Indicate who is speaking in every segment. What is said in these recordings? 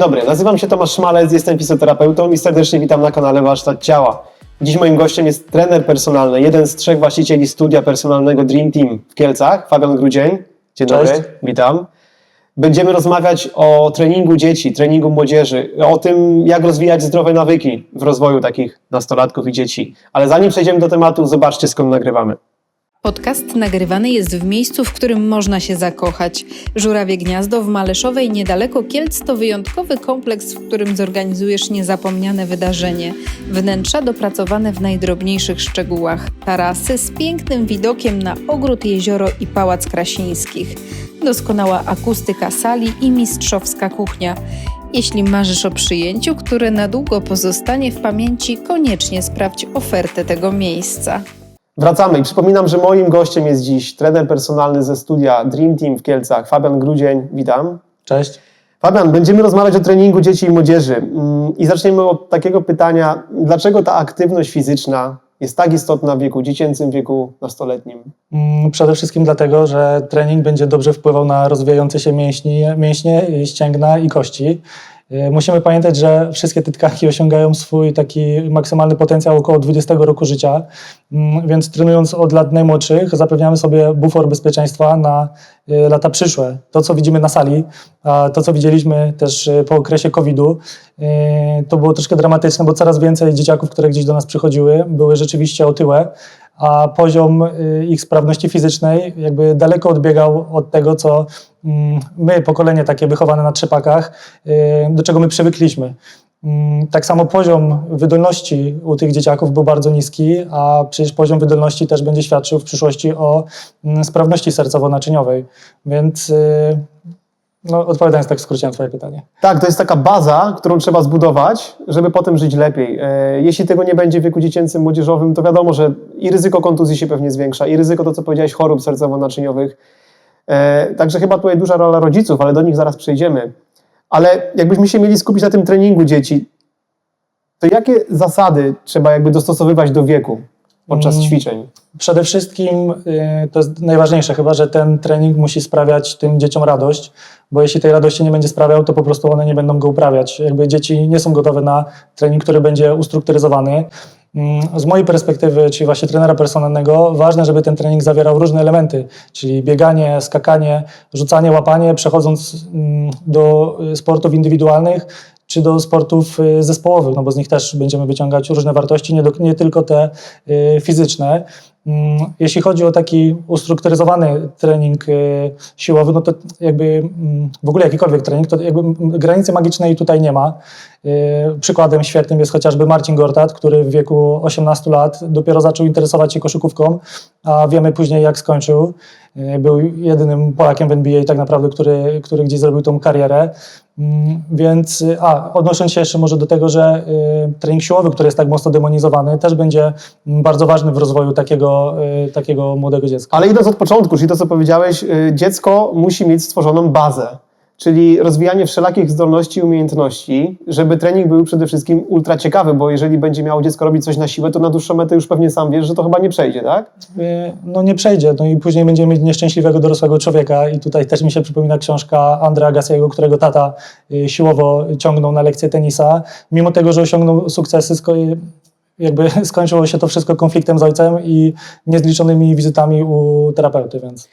Speaker 1: Dobry, nazywam się Tomasz Szmalec, jestem fizjoterapeutą i serdecznie witam na kanale Warsztat Ciała. Dziś moim gościem jest trener personalny, jeden z trzech właścicieli studia personalnego Dream Team w Kielcach, Fabian Grudzień. Dzień
Speaker 2: Cześć.
Speaker 1: dobry, witam. Będziemy rozmawiać o treningu dzieci, treningu młodzieży, o tym, jak rozwijać zdrowe nawyki w rozwoju takich nastolatków i dzieci. Ale zanim przejdziemy do tematu, zobaczcie skąd nagrywamy.
Speaker 3: Podcast nagrywany jest w miejscu, w którym można się zakochać. Żurawie Gniazdo w Maleszowej niedaleko Kielc to wyjątkowy kompleks, w którym zorganizujesz niezapomniane wydarzenie. Wnętrza dopracowane w najdrobniejszych szczegółach. Tarasy z pięknym widokiem na ogród, jezioro i pałac Krasińskich. Doskonała akustyka sali i mistrzowska kuchnia. Jeśli marzysz o przyjęciu, które na długo pozostanie w pamięci, koniecznie sprawdź ofertę tego miejsca.
Speaker 1: Wracamy i przypominam, że moim gościem jest dziś trener personalny ze studia Dream Team w Kielcach, Fabian Grudzień. Witam.
Speaker 2: Cześć.
Speaker 1: Fabian, będziemy rozmawiać o treningu dzieci i młodzieży. Mm, I zaczniemy od takiego pytania, dlaczego ta aktywność fizyczna jest tak istotna w wieku dziecięcym, wieku nastoletnim?
Speaker 2: Mm, Przede wszystkim dlatego, że trening będzie dobrze wpływał na rozwijające się mięśni, mięśnie, ścięgna i kości. Yy, Musimy pamiętać, że wszystkie te tkanki osiągają swój taki maksymalny potencjał około 20 roku życia, Mm, więc trenując od lat najmłodszych zapewniamy sobie bufor bezpieczeństwa na y, lata przyszłe. To, co widzimy na sali, a to, co widzieliśmy też y, po okresie COVID-u, y, to było troszkę dramatyczne, bo coraz więcej dzieciaków, które gdzieś do nas przychodziły, były rzeczywiście otyłe, a poziom y, ich sprawności fizycznej jakby daleko odbiegał od tego, co mm, my, pokolenie takie wychowane na trzepakach, y, do czego my przywykliśmy. Mm, Tak samo poziom wydolności u tych dzieciaków był bardzo niski, a przecież poziom wydolności też będzie świadczył w przyszłości o mm, sprawności sercowo-naczyniowej. Więc y, no, odpowiadając tak skrócie na Twoje pytanie.
Speaker 1: Tak, to jest taka baza, którą trzeba zbudować, żeby potem żyć lepiej. E, Jeśli tego nie będzie w wieku dziecięcym, młodzieżowym, to wiadomo, że i ryzyko kontuzji się pewnie zwiększa, i ryzyko, to co powiedziałeś, chorób sercowo-naczyniowych. E, Także chyba tutaj duża rola rodziców, ale do nich zaraz przejdziemy. Ale jakbyśmy się mieli skupić na tym treningu dzieci, to jakie zasady trzeba jakby dostosowywać do wieku podczas
Speaker 2: Mm.
Speaker 1: ćwiczeń?
Speaker 2: Przede wszystkim y, to jest najważniejsze chyba, że ten trening musi sprawiać tym dzieciom radość, bo jeśli tej radości nie będzie sprawiał, to po prostu one nie będą go uprawiać. Jakby dzieci nie są gotowe na trening, który będzie ustrukturyzowany. Mm, Z mojej perspektywy, czyli właśnie trenera personalnego, ważne, żeby ten trening zawierał różne elementy, czyli bieganie, skakanie, rzucanie, łapanie, przechodząc mm, do y, sportów indywidualnych, czy do sportów y, zespołowych, no bo z nich też będziemy wyciągać różne wartości, nie, do, nie tylko te y, fizyczne. Mm, Jeśli chodzi o taki ustrukturyzowany trening y, siłowy, no to jakby mm, w ogóle jakikolwiek trening, to jakby mm, granicy magicznej tutaj nie ma. Przykładem świetnym jest chociażby Marcin Gortat, który w wieku 18 lat dopiero zaczął interesować się koszykówką, a wiemy później jak skończył. Był jedynym Polakiem w NBA tak naprawdę, który, który gdzieś zrobił tą karierę. Mm, Więc, y, a odnosząc się jeszcze może do tego, że y, trening siłowy, który jest tak mocno demonizowany, też będzie mm, bardzo ważny w rozwoju takiego, y, takiego młodego dziecka.
Speaker 1: Ale idąc od początku, czyli to, co powiedziałeś, dziecko musi mieć stworzoną bazę, czyli rozwijanie wszelakich zdolności i umiejętności, żeby trening był przede wszystkim ultra ciekawy, bo jeżeli będzie miało dziecko robić coś na siłę, to na dłuższą metę już pewnie sam wiesz, że to chyba nie przejdzie, tak?
Speaker 2: Y, No nie przejdzie, no i później będziemy mieć nieszczęśliwego dorosłego człowieka i tutaj też mi się przypomina książka Andrea Agassiego, którego tata y, siłowo ciągnął na lekcję tenisa, mimo tego, że osiągnął sukcesy, jakby skończyło się to wszystko konfliktem z ojcem i niezliczonymi wizytami u terapeuty, więc...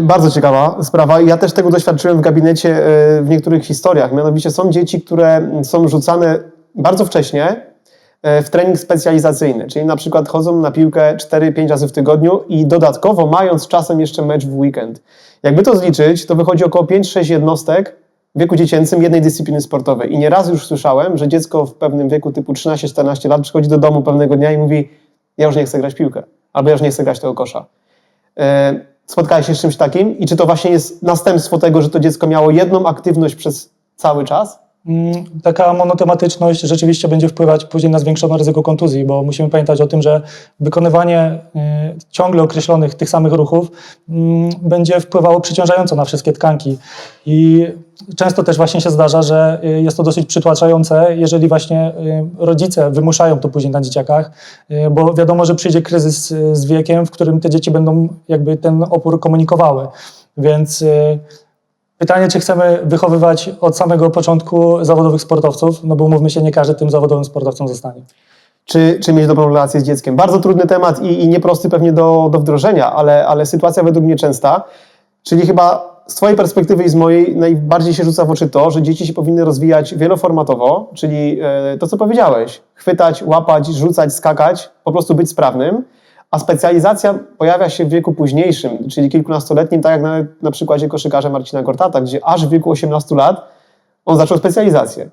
Speaker 1: Bardzo ciekawa sprawa. Ja też tego doświadczyłem w gabinecie y, w niektórych historiach. Mianowicie są dzieci, które są rzucane bardzo wcześnie y, w trening specjalizacyjny, czyli na przykład chodzą na piłkę 4-5 razy w tygodniu i dodatkowo mając czasem jeszcze mecz w weekend. Jakby to zliczyć, to wychodzi około 5-6 jednostek w wieku dziecięcym jednej dyscypliny sportowej. I nieraz już słyszałem, że dziecko w pewnym wieku typu 13-14 lat przychodzi do domu pewnego dnia i mówi ja już nie chcę grać piłkę, albo ja już nie chcę grać tego kosza. Spotkałeś się z czymś takim? I czy to właśnie jest następstwo tego, że to dziecko miało jedną aktywność przez cały czas?
Speaker 2: Mm, Taka monotematyczność rzeczywiście będzie wpływać później na zwiększone ryzyko kontuzji, bo musimy pamiętać o tym, że wykonywanie y, ciągle określonych tych samych ruchów mm, będzie wpływało przyciążająco na wszystkie tkanki. I często też właśnie się zdarza, że y, jest to dosyć przytłaczające, jeżeli właśnie y, rodzice wymuszają to później na dzieciakach, y, bo wiadomo, że przyjdzie kryzys z wiekiem, w którym te dzieci będą jakby ten opór komunikowały. Więc Pytanie, czy chcemy wychowywać od samego początku zawodowych sportowców, no bo mówmy się, nie każdy tym zawodowym sportowcem zostanie.
Speaker 1: Czy, czy mieć dobrą relację z dzieckiem? Bardzo trudny temat i, i nieprosty pewnie do, do wdrożenia, ale, ale sytuacja według mnie częsta. Czyli chyba z Twojej perspektywy i z mojej najbardziej się rzuca w oczy to, że dzieci się powinny rozwijać wieloformatowo, czyli e, to, co powiedziałeś, chwytać, łapać, rzucać, skakać, po prostu być sprawnym, a specjalizacja pojawia się w wieku późniejszym, czyli kilkunastoletnim, tak jak na, na przykładzie koszykarza Marcina Gortata, gdzie aż w wieku 18 lat on zaczął specjalizację.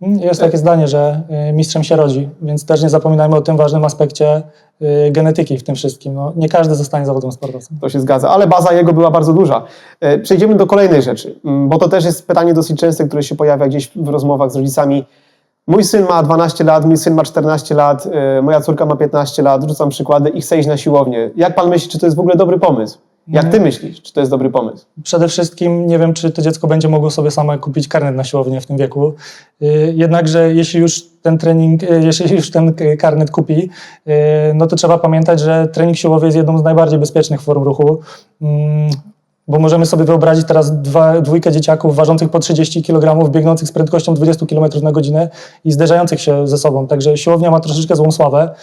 Speaker 2: Jest takie zdanie, że y, mistrzem się rodzi, więc też nie zapominajmy o tym ważnym aspekcie y, genetyki w tym wszystkim. No, nie każdy zostanie zawodowym sportowcem.
Speaker 1: To się zgadza, ale baza jego była bardzo duża. E, Przejdziemy do kolejnej rzeczy, m, bo to też jest pytanie dosyć częste, które się pojawia gdzieś w rozmowach z rodzicami. Mój syn ma 12 lat, mój syn ma 14 lat, e, moja córka ma 15 lat, rzucam przykłady i chce iść na siłownię. Jak pan myśli, czy to jest w ogóle dobry pomysł? Jak ty myślisz, czy to jest dobry pomysł?
Speaker 2: Przede wszystkim nie wiem, czy to dziecko będzie mogło sobie samo kupić karnet na siłownię w tym wieku. Y, Jednakże jeśli już ten trening, y, jeśli już ten karnet kupi, y, no to trzeba pamiętać, że trening siłowy jest jedną z najbardziej bezpiecznych form ruchu. Bo możemy sobie wyobrazić teraz dwa, dwójkę dzieciaków ważących po 30 kg, biegnących z prędkością 20 km na godzinę i zderzających się ze sobą. Także siłownia ma troszeczkę złą sławę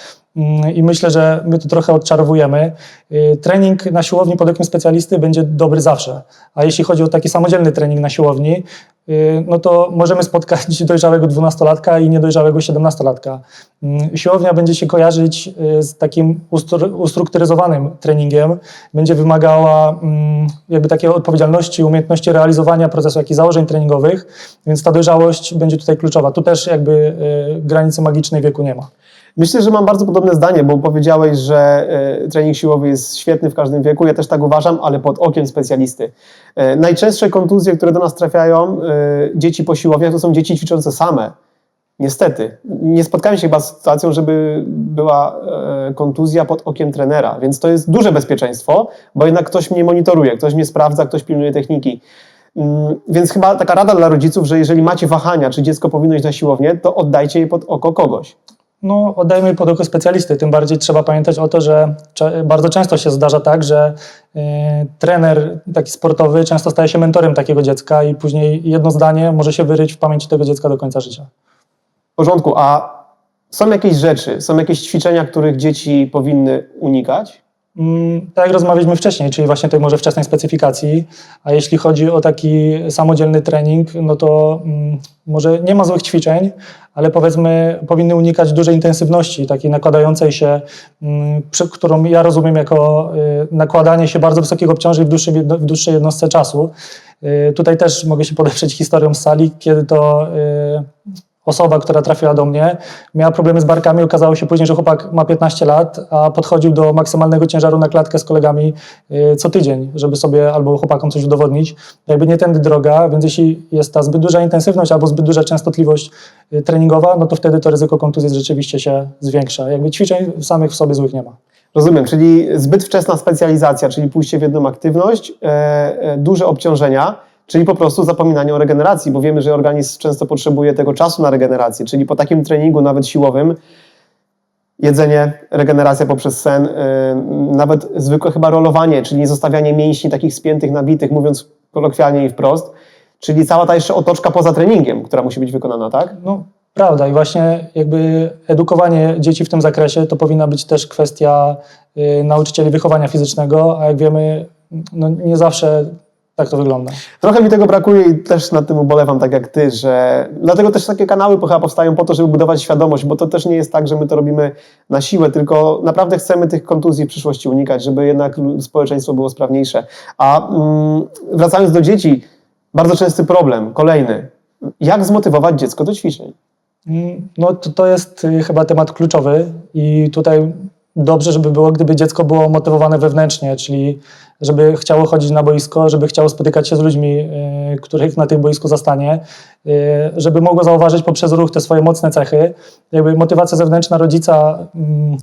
Speaker 2: i myślę, że my to trochę odczarowujemy. Y, Trening na siłowni pod okiem specjalisty będzie dobry zawsze. A jeśli chodzi o taki samodzielny trening na siłowni, y, no to możemy spotkać dojrzałego dwunastolatka i niedojrzałego siedemnastolatka. Mm, Siłownia będzie się kojarzyć y, z takim ustru- ustrukturyzowanym treningiem, będzie wymagała mm, jakby takiej odpowiedzialności, umiejętności realizowania procesu, jak i założeń treningowych, więc ta dojrzałość będzie tutaj kluczowa. Tu też jakby granicy magicznej wieku nie ma.
Speaker 1: Myślę, że mam bardzo podobne zdanie, bo powiedziałeś, że e, trening siłowy jest świetny w każdym wieku. Ja też tak uważam, ale pod okiem specjalisty. E, najczęstsze kontuzje, które do nas trafiają, e, dzieci po siłowniach, to są dzieci ćwiczące same. Niestety. Nie spotkałem się chyba z sytuacją, żeby była kontuzja pod okiem trenera, więc to jest duże bezpieczeństwo, bo jednak ktoś mnie monitoruje, ktoś mnie sprawdza, ktoś pilnuje techniki. Mm, Więc chyba taka rada dla rodziców, że jeżeli macie wahania, czy dziecko powinno iść na siłownię, to oddajcie je pod oko kogoś.
Speaker 2: No, oddajmy pod oko specjalisty. Tym bardziej trzeba pamiętać o to, że bardzo często się zdarza tak, że y, trener taki sportowy często staje się mentorem takiego dziecka i później jedno zdanie może się wyryć w pamięci tego dziecka do końca życia.
Speaker 1: W porządku, a są jakieś rzeczy, są jakieś ćwiczenia, których dzieci powinny unikać?
Speaker 2: Tak jak rozmawialiśmy wcześniej, czyli właśnie tej może wczesnej specyfikacji, a jeśli chodzi o taki samodzielny trening, no to mm, może nie ma złych ćwiczeń, ale powiedzmy powinny unikać dużej intensywności, takiej nakładającej się, mm, którą ja rozumiem jako y, nakładanie się bardzo wysokiego obciążeń w dłuższej, w dłuższej jednostce czasu. Y, Tutaj też mogę się podeprzeć historią z sali, kiedy to y, osoba, która trafiła do mnie, miała problemy z barkami. Okazało się później, że chłopak ma 15 lat, a podchodził do maksymalnego ciężaru na klatkę z kolegami y, co tydzień, żeby sobie albo chłopakom coś udowodnić. Jakby nie tędy droga, więc jeśli jest ta zbyt duża intensywność albo zbyt duża częstotliwość y, treningowa, no to wtedy to ryzyko kontuzji rzeczywiście się zwiększa. Jakby ćwiczeń samych w sobie złych nie ma.
Speaker 1: Rozumiem, czyli zbyt wczesna specjalizacja, czyli pójście w jedną aktywność, e, e, duże obciążenia, czyli po prostu zapominanie o regeneracji, bo wiemy, że organizm często potrzebuje tego czasu na regenerację, czyli po takim treningu, nawet siłowym, jedzenie, regeneracja poprzez sen, e, nawet zwykłe chyba rolowanie, czyli nie zostawianie mięśni takich spiętych, nabitych, mówiąc kolokwialnie i wprost, czyli cała ta jeszcze otoczka poza treningiem, która musi być wykonana, tak?
Speaker 2: No, prawda. I właśnie jakby edukowanie dzieci w tym zakresie to powinna być też kwestia y, nauczycieli wychowania fizycznego, a jak wiemy, no, nie zawsze tak to wygląda.
Speaker 1: Trochę mi tego brakuje i też nad tym ubolewam, tak jak ty, że dlatego też takie kanały chyba powstają po to, żeby budować świadomość, bo to też nie jest tak, że my to robimy na siłę, tylko naprawdę chcemy tych kontuzji w przyszłości unikać, żeby jednak społeczeństwo było sprawniejsze. A mm, wracając do dzieci, bardzo częsty problem, kolejny. Jak zmotywować dziecko do ćwiczeń?
Speaker 2: Mm, No to, to jest y, chyba temat kluczowy i tutaj dobrze, żeby było, gdyby dziecko było motywowane wewnętrznie, czyli żeby chciało chodzić na boisko, żeby chciało spotykać się z ludźmi, y, których na tym boisku zastanie, y, żeby mogło zauważyć poprzez ruch te swoje mocne cechy. Jakby motywacja zewnętrzna rodzica mm,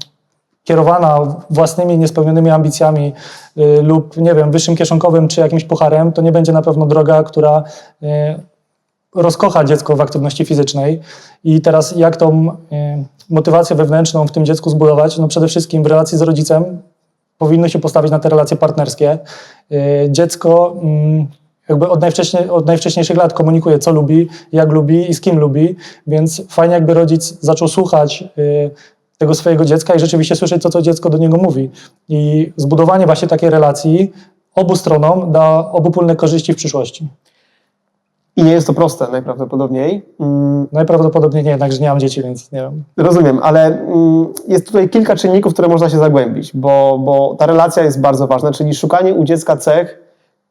Speaker 2: kierowana własnymi niespełnionymi ambicjami y, lub, nie wiem, wyższym kieszonkowym czy jakimś pucharem, to nie będzie na pewno droga, która rozkocha dziecko w aktywności fizycznej. I teraz jak tą y, motywację wewnętrzną w tym dziecku zbudować? No przede wszystkim w relacji z rodzicem powinno się postawić na te relacje partnerskie. Y, dziecko mm, jakby od, najwcześniej, od najwcześniejszych lat komunikuje, co lubi, jak lubi i z kim lubi, więc fajnie jakby rodzic zaczął słuchać y, tego swojego dziecka i rzeczywiście słyszeć to, co dziecko do niego mówi. I zbudowanie właśnie takiej relacji obu stronom da obopólne korzyści w przyszłości.
Speaker 1: I nie jest to proste najprawdopodobniej. Mm,
Speaker 2: Najprawdopodobniej nie, jednakże nie mam dzieci, więc nie wiem.
Speaker 1: Rozumiem, ale mm, jest tutaj kilka czynników, które można się zagłębić, bo, bo ta relacja jest bardzo ważna, czyli szukanie u dziecka cech,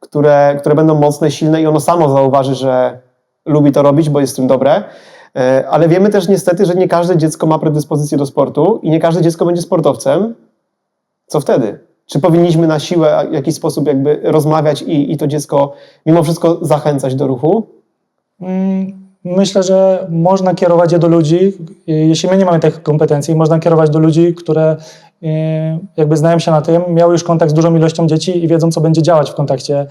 Speaker 1: które, które będą mocne, silne i ono samo zauważy, że lubi to robić, bo jest w tym dobre. E, Ale wiemy też niestety, że nie każde dziecko ma predyspozycję do sportu i nie każde dziecko będzie sportowcem. Co wtedy? Czy powinniśmy na siłę w jakiś sposób jakby rozmawiać i, i to dziecko mimo wszystko zachęcać do ruchu?
Speaker 2: Mm, Myślę, że można kierować je do ludzi, jeśli my nie mamy tych kompetencji, można kierować do ludzi, które y, jakby znają się na tym, miały już kontakt z dużą ilością dzieci i wiedzą, co będzie działać w kontakcie y,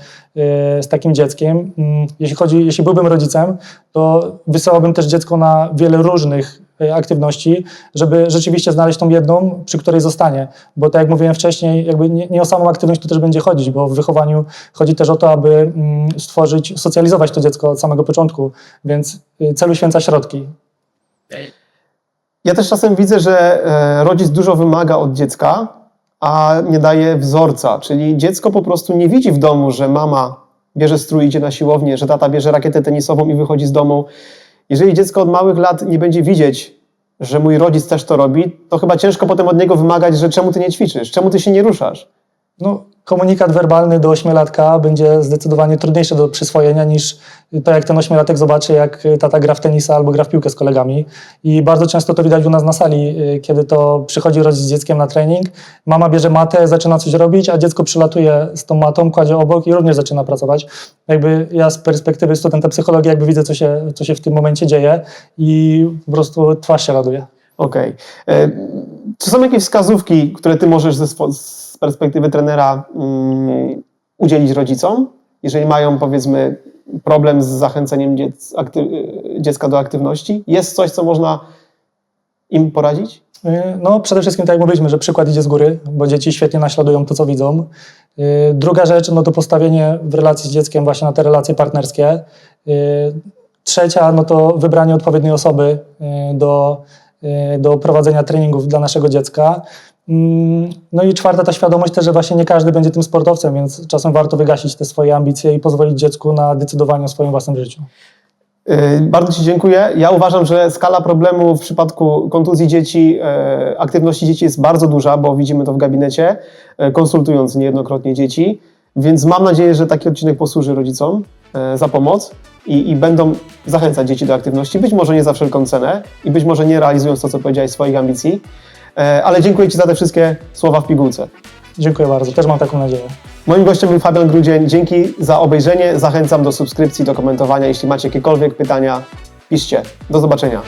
Speaker 2: z takim dzieckiem. Mm, Jeśli chodzi, jeśli byłbym rodzicem, to wysyłałbym też dziecko na wiele różnych aktywności, żeby rzeczywiście znaleźć tą jedną, przy której zostanie. Bo tak jak mówiłem wcześniej, jakby nie, nie o samą aktywność tu też będzie chodzić, bo w wychowaniu chodzi też o to, aby mm, stworzyć, socjalizować to dziecko od samego początku, więc y, celu święca środki.
Speaker 1: Ja też czasem widzę, że e, rodzic dużo wymaga od dziecka, a nie daje wzorca. Czyli dziecko po prostu nie widzi w domu, że mama bierze strój, idzie na siłownię, że tata bierze rakietę tenisową i wychodzi z domu. Jeżeli dziecko od małych lat nie będzie widzieć, że mój rodzic też to robi, to chyba ciężko potem od niego wymagać, że czemu ty nie ćwiczysz, czemu ty się nie ruszasz.
Speaker 2: No, komunikat werbalny do ośmiolatka będzie zdecydowanie trudniejszy do przyswojenia niż to, jak ten ośmiolatek zobaczy, jak tata gra w tenisa albo gra w piłkę z kolegami. I bardzo często to widać u nas na sali, y, kiedy to przychodzi rodzic z dzieckiem na trening, mama bierze matę, zaczyna coś robić, a dziecko przylatuje z tą matą, kładzie obok i również zaczyna pracować. Jakby ja z perspektywy studenta psychologii jakby widzę, co się, co się w tym momencie dzieje i po prostu twarz się raduje.
Speaker 1: Okej. E, Czy są jakieś wskazówki, które ty możesz ze z perspektywy trenera mm, udzielić rodzicom, jeżeli mają powiedzmy problem z zachęceniem y, dziecka do aktywności? Jest coś, co można im poradzić?
Speaker 2: Y, No, przede wszystkim tak jak mówiliśmy, że przykład idzie z góry, bo dzieci świetnie naśladują to, co widzą. Y, Druga rzecz, no to postawienie w relacji z dzieckiem właśnie na te relacje partnerskie. Trzecia, no to wybranie odpowiedniej osoby do, do prowadzenia treningów dla naszego dziecka. Mm, No i czwarta ta świadomość też, że właśnie nie każdy będzie tym sportowcem, więc czasem warto wygasić te swoje ambicje i pozwolić dziecku na decydowanie o swoim własnym życiu.
Speaker 1: Y, Bardzo Ci dziękuję. Ja uważam, że skala problemu w przypadku kontuzji dzieci, e, aktywności dzieci jest bardzo duża, bo widzimy to w gabinecie, e, konsultując niejednokrotnie dzieci. Więc mam nadzieję, że taki odcinek posłuży rodzicom za pomoc i, i będą zachęcać dzieci do aktywności. Być może nie za wszelką cenę i być może nie realizując to, co powiedziałeś, swoich ambicji. E, Ale dziękuję Ci za te wszystkie słowa w pigułce.
Speaker 2: Dziękuję bardzo, też mam taką nadzieję.
Speaker 1: Moim gościem był Fabian Grudzień. Dzięki za obejrzenie. Zachęcam do subskrypcji, do komentowania. Jeśli macie jakiekolwiek pytania, piszcie. Do zobaczenia.